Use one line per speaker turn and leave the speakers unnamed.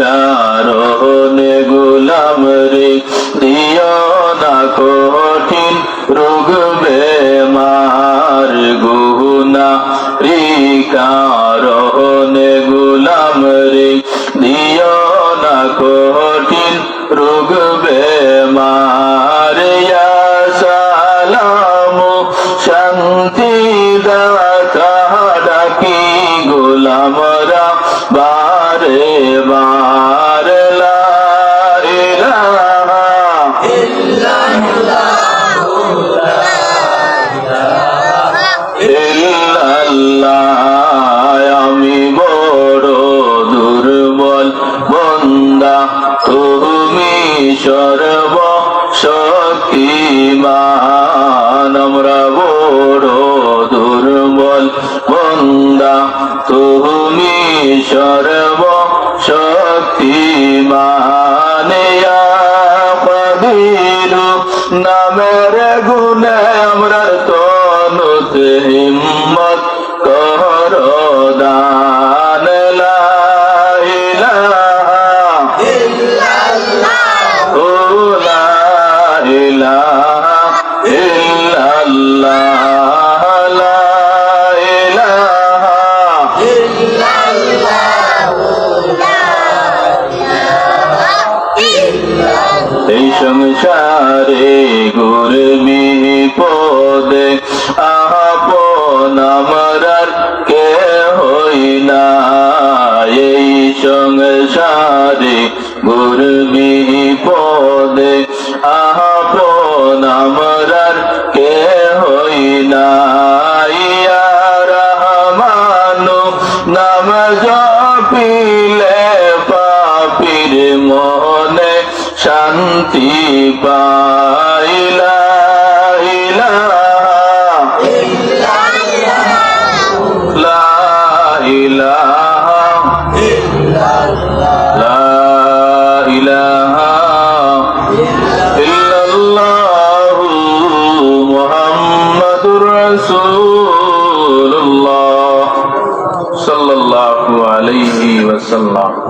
কারণে গুলাম রে, দিও না কঠিন রোগ বেমার গুনা। রে কারণে গুলাম রে, দিও না কঠিন রোগ বেমার। সালামু শান্তি দাতা ডাকি গোলামরা বারে তুমি সর্ব শক্তিমান আমরা বড় দুর্বল বন্দা। তুমি সর্ব শক্তিমান কদিরু নামের গুণে আমরা তনুতে হিম্মত কর। এই সংসারে গুরমি পদে আপন আমরার কে হই না এই সংসারে গুরমি পদে আপন আমরার কে হই না ইয়া নাম জপিলে পাপির মনে শান্তি পাইলা। ওয়াসাল্লাম